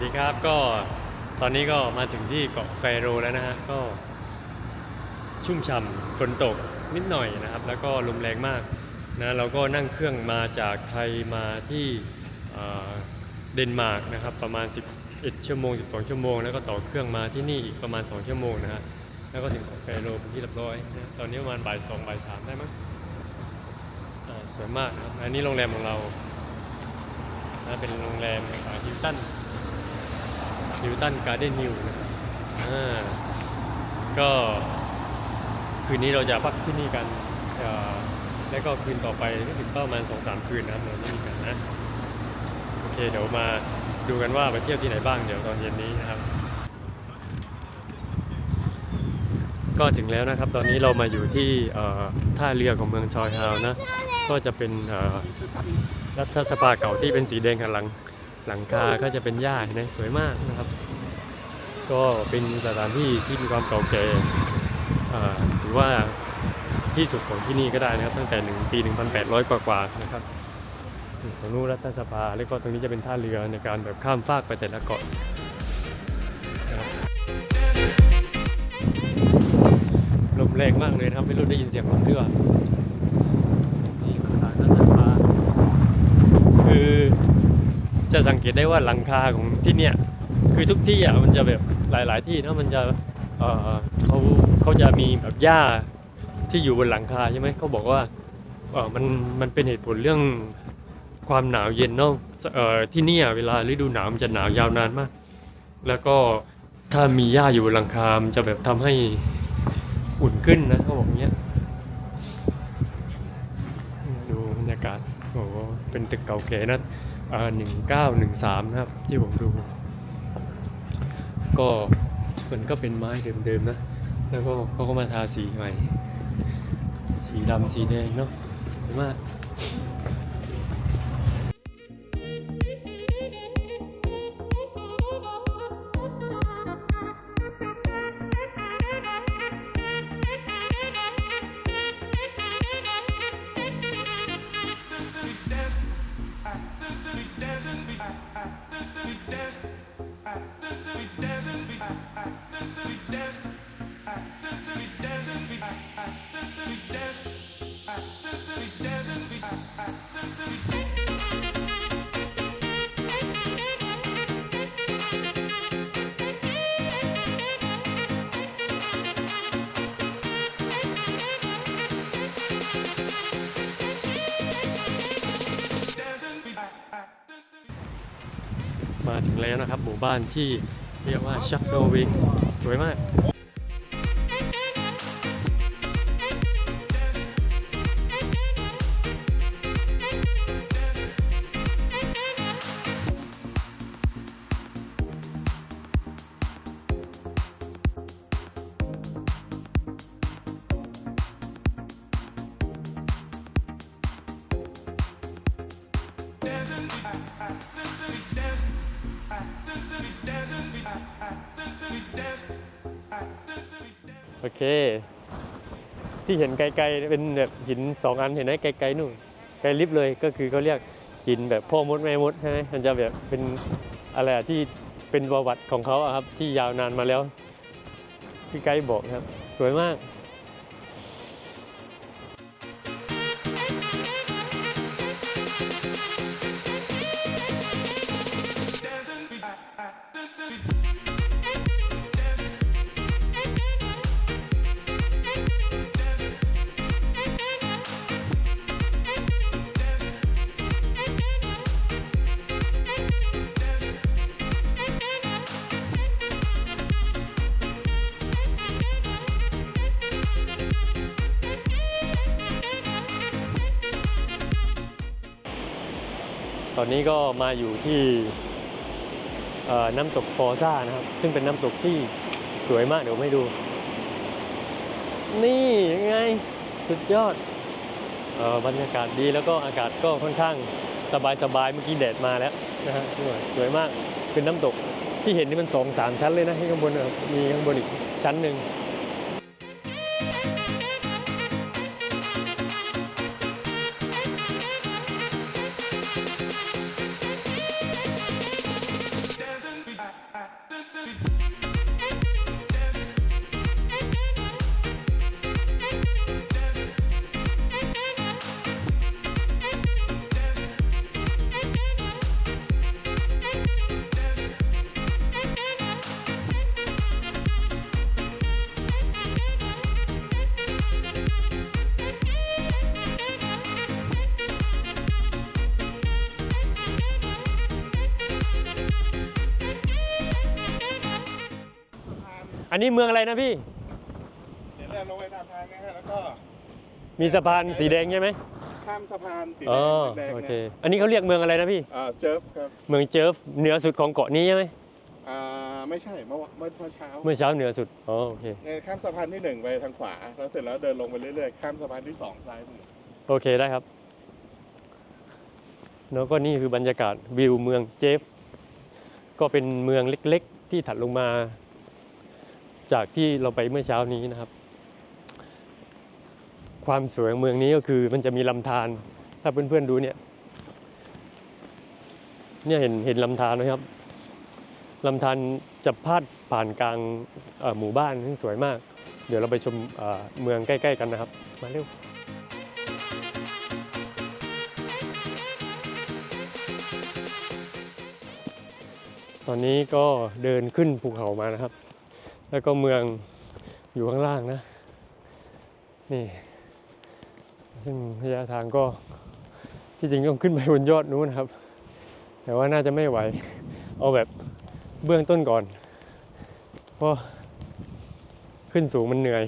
สดีครับก็ตอนนี้ก็มาถึงที่เกาะไฟโรแล้วนะฮะก็ชุ่มฉ่ำฝนตกนิดหน่อยนะครับ แล้วก็ลมแรงมากนะเราก็นั่งเครื่องมาจากไทยมาที่เดนมาร์กนะครับประมาณ 11 ชั่วโมง 12 ชั่วโมง แล้วก็ต่อเครื่องมาที่นี่อีกประมาณ 2 ชั่วโมงนะฮะแล้วก็ถึงเกาะไฟโรเป็นที่เรียบร้อยนะตอนนี้ประมาณบ่ายสองบ่ายสามได้มั้งสวยมากนะครับอันนี้โรงแรมของเรานะเป็นโรงแรมฮิลตัน ฮิลตันการ์เด้นฮิลนะครับก็คืนนี้เราจะพักที่นี่กันแล้วก็คืนต่อไปก็ถึงประมาณสองสามคืนนะครับเราไม่มีกันนะโอเคเดี๋ยวมาดูกันว่าไปเที่ยวที่ไหนบ้างเดี๋ยวตอนเย็นนี้นะครับ ก็ถึงแล้วนะครับตอนนี้เรามาอยู่ที่ท่าเรือของเมืองชอยฮาวนะ ก็จะเป็นรัฐสภาเก่าที่เป็นสีแดงข้างหลัง หลังคาก็จะเป็นหญ้าเนไหมสวยมากนะครับ ก็เป็นสถานที่ที่มีความเก่าแก่อือว่าที่สุดของที่นี่ก็ได้นะครับ ตั้งแต่หนึ่งปี 1,800กว่ากว่าๆนะครับตรงนู้นรัฐสภาแล้วก็ตรงนี้จะเป็นท่าเรือในการแบบข้ามฟากไปแต่ละเกาะนะครับลมแรงมากเลยนะครับไม่รู้ได้ยินเสียงลมหรือเปล่านี่ทางรัฐสภาคือ จะสังเกตได้ว่าหลังคาของที่เนี่ยคือทุกที่อะมันจะแบบหลาย ๆ ที่นะมันจะเออเขาเขาจะมีแบบหญ้าที่อยู่บนหลังคาใช่ไหมเขาบอกว่าเออมันมันเป็นเหตุผลเรื่องความหนาวเย็นเนาะเออที่นี่เวลาฤดูหนาวมันจะหนาวยาวนานมาก แล้วก็ถ้ามีหญ้าอยู่บนหลังคา มันจะแบบทำให้อุ่นขึ้นนะเขาบอกเงี้ยดูบรรยากาศโอ้เป็นตึกเก่าแก่นะ หนึ่งเก้าหนึ่งสามนะครับ ที่ผมดู ก็มันก็เป็นไม้เดิมๆนะ แล้วก็เขาก็มาทาสีใหม่ สีดำสีแดงเนาะสวยมาก มาถึงแล้วนะครับ หมู่บ้านที่เรียกว่าชักโดวิงสวยมาก โอเค ที่เห็นไกลๆเป็นแบบหินสองอันเห็นไหมไกลๆนู่นไกลลิบเลยก็คือเขาเรียกหินแบบพ่อมดแม่มดใช่ไหมมันจะแบบเป็นอะไรที่เป็นประวัติของเขาครับที่ยาวนานมาแล้วที่ไกด์บอกครับ สวยมาก ตอนนี้ก็มาอยู่ที่น้ำตกฟอซ่านะครับ ซึ่งเป็นน้ำตกที่สวยมากเดี๋ยวให้ดู นี่ยังไงสุดยอดออบรรยากาศดีแล้วก็อากาศก็ค่อนข้างสบายสบายๆเมื่อกี้แดดมาแล้วนะฮะสวยสวยมากเป็นน้ำตกที่เห็นนี่มันสองสามชั้นเลยนะที่ข้างบนนะครับมีข้างบนอีกชั้นหนึ่ง นนี้เมืองอะไรนะพี่ เดี๋ยวเราลงไปตามทางนะฮะแล้วก็มีสะพานสีแดงใช่ไหมข้ามสะพานสีแดอ๋องแดงโอๆเคเนี่ยอันนี้เขาเรียกเมืองอะไรนะพี่ อ่าเจิฟครับเมืองเจิฟเหนือสุดของเกาะนี้ใช่ไหมอ่าไม่ใช่เมื่อวานเมื่อเช้าเมื่อเช้าเหนือสุดอ๋อโอเคเนี่ยข้ามสะพานที่หนึ่งไปทางขวา แล้วเสร็จแล้วเดินลงไปเรื่อยๆข้ามสะพานที่สองซ้ายมือโอเคได้ครับแล้วก็นี่คือบรรยากาศวิวเมืองเจฟ ก็เป็นเมืองเล็กๆ ที่ถัดลงมา จากที่เราไปเมื่อเช้านี้นะครับ ความสวยของเมืองนี้ก็คือมันจะมีลำธารถ้าเพื่อนๆดูเนี่ย เนี่ยเห็นเห็นลำธารไหมครับลำธารจะพาดผ่านกลางหมู่บ้านซึ่งสวยมาก เดี๋ยวเราไปชมเมืองใกล้ ๆ กันนะครับ มาเร็วตอนนี้ก็เดินขึ้นภูเขามานะครับ แล้วก็เมืองอยู่ข้างล่างนะ นี่ ซึ่งระยะทางก็ที่จริงต้องขึ้นไปบนยอดนู้นนะครับ แต่ว่าน่าจะไม่ไหว เอาแบบเบื้องต้นก่อน เพราะขึ้นสูงมันเหนื่อย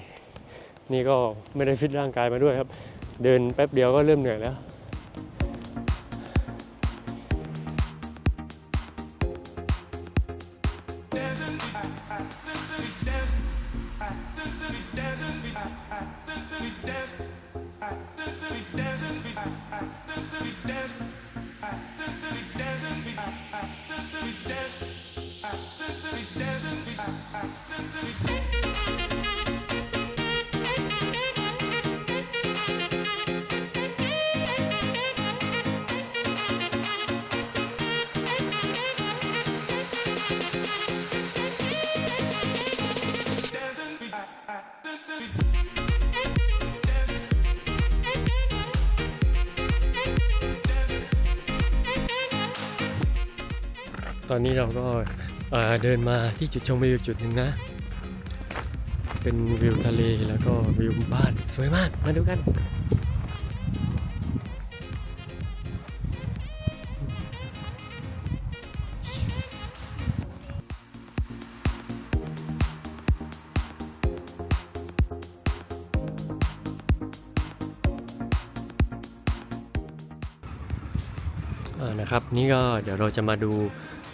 นี่ก็ไม่ได้ฟิตร่างกายมาด้วยครับ เดินแป๊บเดียวก็เริ่มเหนื่อยแล้ว We doesn't ตอนนี้เราก็เอ่อเดินมาที่จุดชมวิวจุดหนึ่งนะ เป็นวิวทะเลแล้วก็วิวบ้านสวยมาก มาดูกันนะครับนี่ก็เดี๋ยวเราจะมาดู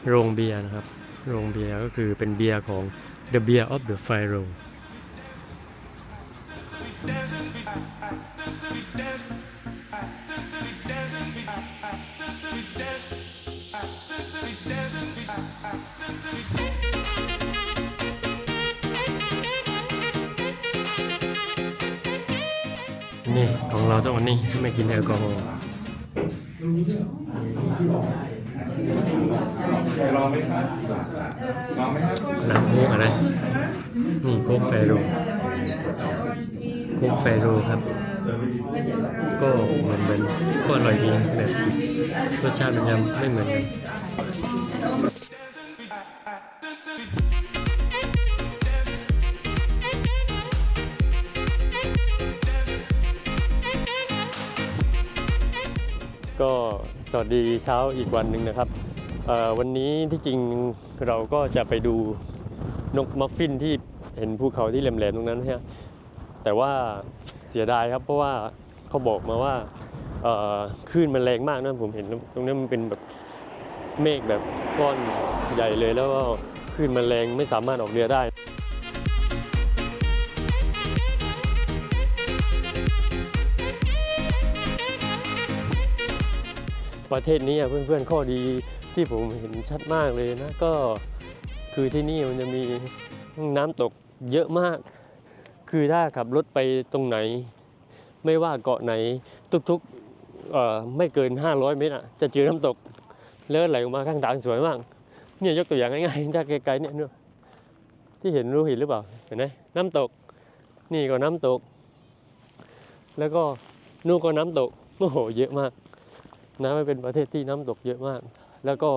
โรงเบียร์นะครับ โรงเบียร์ก็คือเป็นเบียร์ของ The Beer of the Fire นี่ ของเราต้องอันนี้ไม่กินแอลกอฮอล์ ลองไหมครับลองไหมครับน้ำโค้กอะไรนี่โคกเฟโรโค้กเฟโรครับ ก็เหมือนเหมือนก็อร่อยดีแบบรสชาติมันยังไม่เหมือนกันก็ สวัสดีเช้าอีกวันหนึ่งนะครับ วันนี้ที่จริงเราก็จะไปดูนกมัฟฟินที่เห็นภูเขาที่แหลมๆตรงนั้นใช่ไหมแต่ว่าเสียดายครับเพราะว่าเขาบอกมาว่าคลื่นมันแรงมากนะผมเห็นตรงนี้มันเป็นแบบเมฆแบบก้อนใหญ่เลยแล้วก็คลื่นมันแรงไม่สามารถออกเรือได้ ประเทศนี้อะเพื่อนๆข้อดีที่ผมเห็นชัดมากเลยนะก็คือที่นี่มันจะมีน้ำตกเยอะมาก คือถ้าขับรถไปตรงไหน ไม่ว่าเกาะไหนทุกๆไม่เกิน 500 เมตรอะจะเจอน้ำตก แล้วไหลออกมาข้างทางสวยมากเนี่ยยกตัวอย่างง่ายๆถ้าไกลๆเนี่ยเนอที่เห็นรู้เห็นหรือเปล่าเห็นไหมน้ำตก นี่ก็น้ำตก แล้วก็นู่นก็น้ำตกโอ้โหเยอะมาก นะมันเป็นประเทศที่น้ำตกเยอะมาก แล้วก็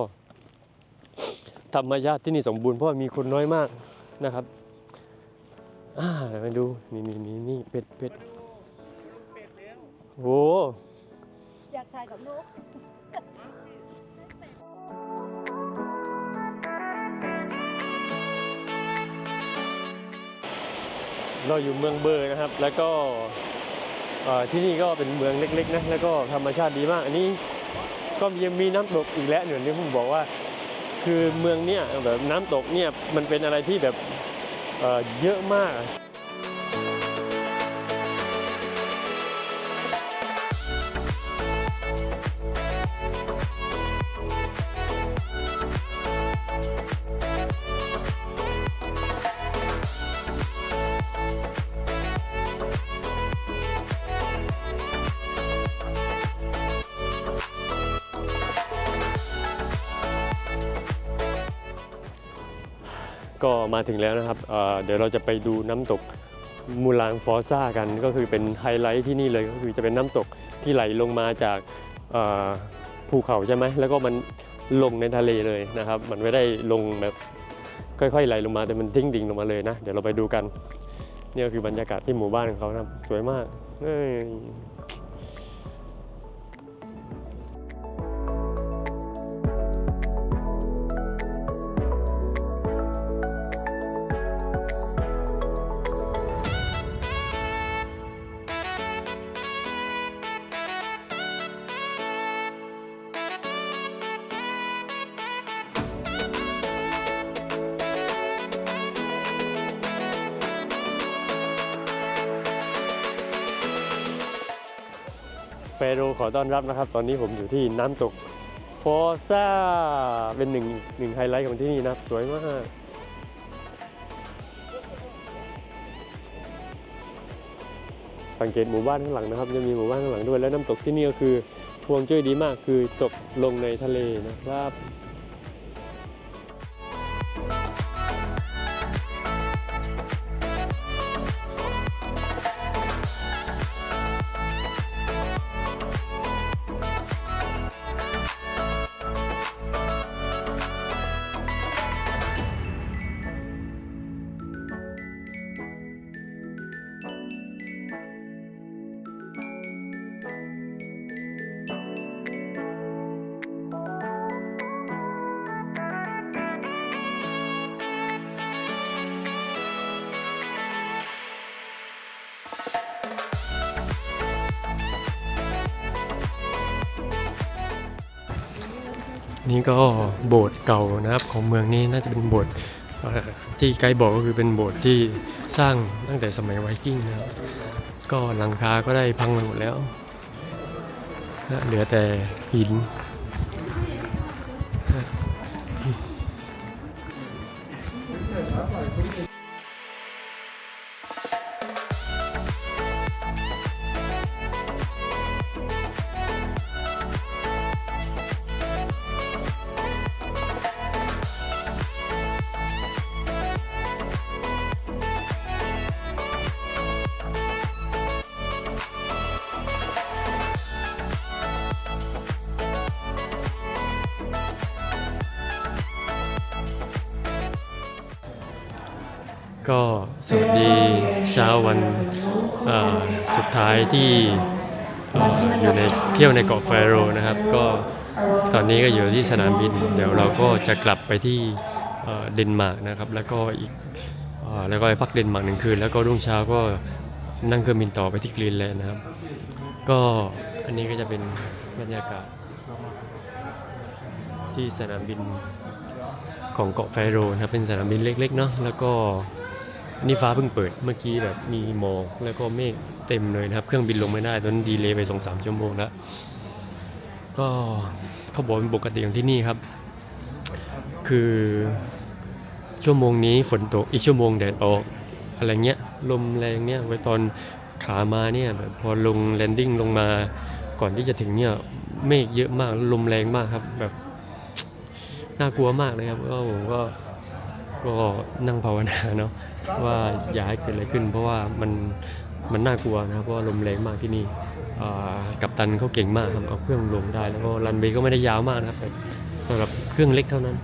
ธรรมชาติที่นี่สมบูรณ์เพราะว่ามีคนน้อยมากนะครับอ่าเดี๋ยวมาดูนี่นี่นี่นี่เป็ดเป็ดโอ้อยากถ่ายกับนกเราอยู่เมืองเบอร์นะครับ แล้วก็เอ่อ ที่นี่ก็เป็นเมืองเล็กๆนะแล้วก็ธรรมชาติดีมาก อันนี้ก็ยังมีน้ำตกอีกแล้วเหมือนที่ผมบอกว่า คือเมืองเนี่ยแบบน้ำตกเนี่ยมันเป็นอะไรที่แบบเเยอะมาก ก็มาถึงแล้วนะครับเเดี๋ยวเราจะไปดูน้ำตกมูลานฟอซ่ากันก็คือเป็นไฮไลท์ที่นี่เลยก็คือจะเป็นน้ำตกที่ไหลลงมาจากภูเขาใช่ไหมแล้วก็มันลงในทะเลเลยนะครับ มันไม่ได้ลงแบบค่อยๆไหลลงมาแต่มันทิ้งดิ่งลงมาเลยนะ เดี๋ยวเราไปดูกัน นี่ก็คือบรรยากาศที่หมู่บ้านของเขานะสวยมากเอ้ย ขอต้อนรับนะครับ ตอนนี้ผมอยู่ที่น้ำตกฟอซ่าเป็นหนึ่งหนึ่งไฮไลท์ของที่นี่นะสวยมากสังเกตหมู่บ้านข้างหลังนะครับ จะมีหมู่บ้านข้างหลังด้วย และน้ำตกที่นี่ก็คือพวงจุ้ยดีมากคือตกลงในทะเลนะครับ นี่ก็โบสถ์เก่านะครับของเมืองนี้น่าจะเป็นโบสถ์ที่ไกด์บอกก็คือเป็นโบสถ์ที่สร้างตั้งแต่สมัยไวกิ้งนะครับก็หลังคาก็ได้พังไปหมดแล้วนะเหลือแต่หิน วันสุดท้ายที่ออยู่ในเที่ยวในเกาะแฟโรนะครับ ก็ตอนนี้ก็อยู่ที่สนามบิน เดี๋ยวเราก็จะกลับไปที่เดนมาร์กนะครับ แล้วก็อีกแล้วก็ไปพักเดนมาร์กหนึ่งคืน แล้วก็รุ่งเช้าก็นั่งเครื่องบินต่อไปที่กรีนแลนด์นะครับ ก็อันนี้ก็จะเป็นบรรยากาศที่สนามบินของเกาะแฟโรนะครับเป็นสนามบินเล็กๆเนาะแล้วก็ นี่ฟ้าเพิ่งเปิดเมื่อกี้แบบมีหมอกแล้วก็เมฆเต็มเลยนะครับ เครื่องบินลงไม่ได้ตอนดีเลย์ไปสองสามชั่วโมงแล้วก็เขาบอกเป็นปกติของที่นี่ครับ คือชั่วโมงนี้ฝนตกอีกชั่วโมงแดดออกอะไรเงี้ยลมแรงเนี่ยไว้ตอนขามาเนี่ยแบบพอลงแลนดิ้งลงมาก่อนที่จะถึงเนี่ยเมฆเยอะมากลมแรงมากครับ แบบน่ากลัวมากเลยครับก็ผมก็ก็นั่งภาวนาเนาะ ว่าอย่าให้เกิดอะไรขึ้น เพราะว่ามันมันน่ากลัวนะครับเพราะว่าลมแรงมากที่นี่กัปตันเขาเก่งมากครับเอาเครื่องลงได้ แล้วก็รันเวย์ก็ไม่ได้ยาวมากนะครับแบบสำหรับเครื่องเล็กเท่านั้น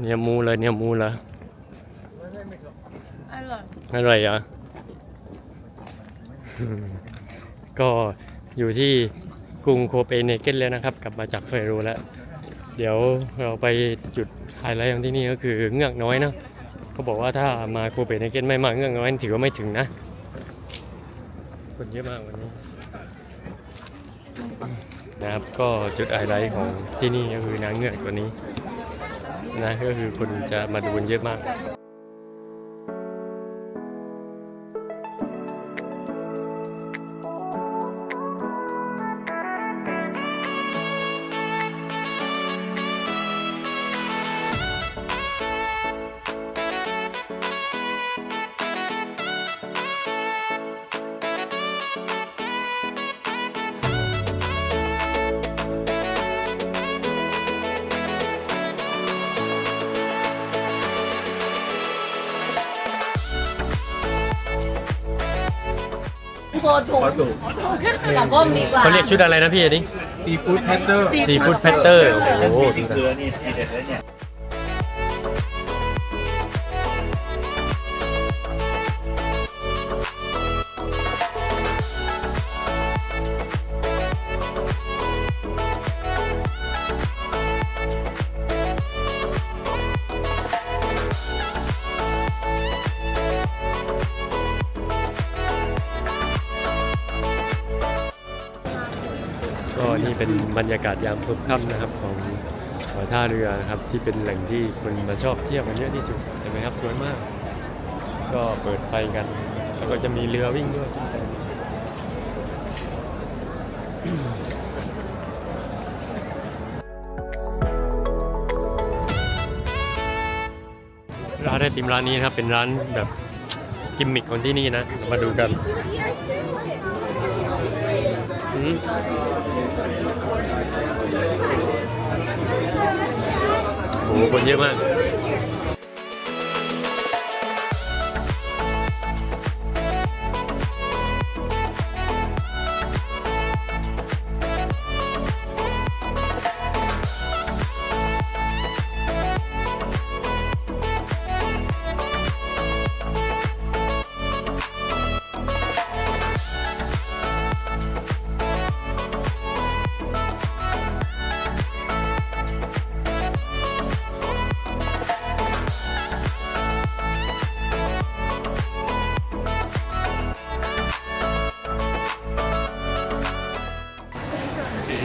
เนื้อหมูเลยเนื้อหมูเหรออร่อยอะไรอะอืมก็อยู่ที่กรุงโคเปนเฮเกนแล้วนะครับ กลับมาจากเฟรูแล้ว เดี๋ยวเราไปจุดไฮไลท์ของที่นี่ก็คือเงือกน้อยนะเขาบอกว่าถ้ามาโคเปนเฮเกนไม่มาเงือกน้อยถือว่าไม่ถึงนะ คนเยอะมากวันนี้นะครับก็จุดไฮไลท์ของที่นี่ก็คือนางเงือกตัวนี้ นะก็คือคนจะมาดูกันเยอะมาก โคถุงกับก้มดีกว่าเขาเรียกชุดอะไรนะพี่อันนี้ซีฟู้ดแพตเตอร์ซีฟู้ดแพตเตอร์โอ้โหดูพริกนะเกลือนี่ทีเด็ดเลยเนี่ย นี่เป็นบรรยากาศยามพลบค่ำนะครับของหอท่าเรือนะครับที่เป็นแหล่งที่คนมาชอบเที่ยวกันเยอะที่สุดเห็นไหมครับสวยมาก ก็เปิดไฟกัน แล้วก็จะมีเรือวิ่งด้วยร้านไอติมร้านนี้นะครับเป็นร้านแบบกิมมิคของที่นี่นะ มาดูกัน อืม คนเยอะมาก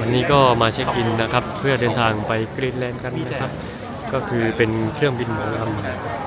วันนี้ก็มาเช็คอินนะครับ เพื่อเดินทางไปกรีนแลนด์กันนะครับ ก็คือเป็นเครื่องบินของลำ